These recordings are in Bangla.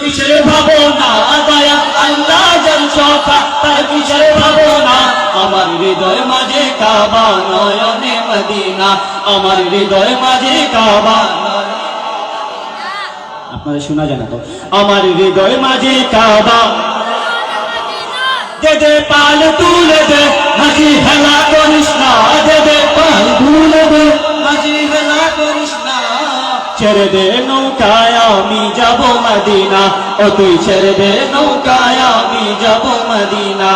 কিসের ভাবনা? দয়া আল্লাহ যার সখা তার কিসের ভাবনা? আমার হৃদয় মাঝে কাবা নয়নে মদিনা। আমার হৃদয় মাঝে কাবা আপনারা শোনা যায় না তো? আমার হৃদয় মাঝে কাবা দে দে পাল তুলে দে হাসি হেলা করিস না দে দে ছেড়ে দে নৌকায় আমি যাব মদিনা। ও তুই ছেড়ে দে নৌকায় আমি যাব মদিনা।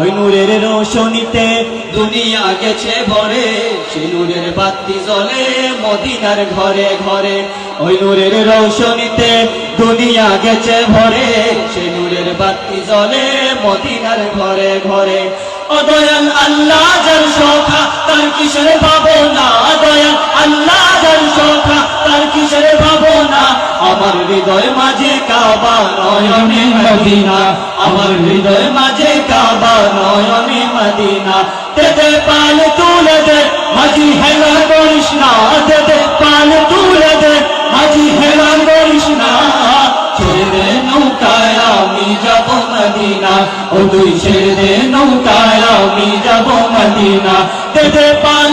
ওই নূরের রোশনীতে দুনিয়া গেছে ভরে, সে নূরের বাতি জ্বলে মদিনার ঘরে ঘরে। ওই নূরের রোশনীতে দুনিয়া গেছে ভরে, সে নূরের বাতি জ্বলে মদিনার ঘরে ঘরে। অদয়াল আল্লাহ যার সখা কিসের ভাবনা? আমার হৃদয় মাঝে কাবা নয়নে মদিনা। আমার হৃদয় মাঝে কাবা নয়নে মদিনা। তেতে পাল তুলে দে, মাঝি হেলা করিস না। তেতে পাল তুলে দে, মাঝি হেলা করিস না। ছেড়ে নৌকায়, আমি যাব মদিনা। ও তুই ছেড়ে নৌকায়, আমি যাব মদিনা। তেতে পাল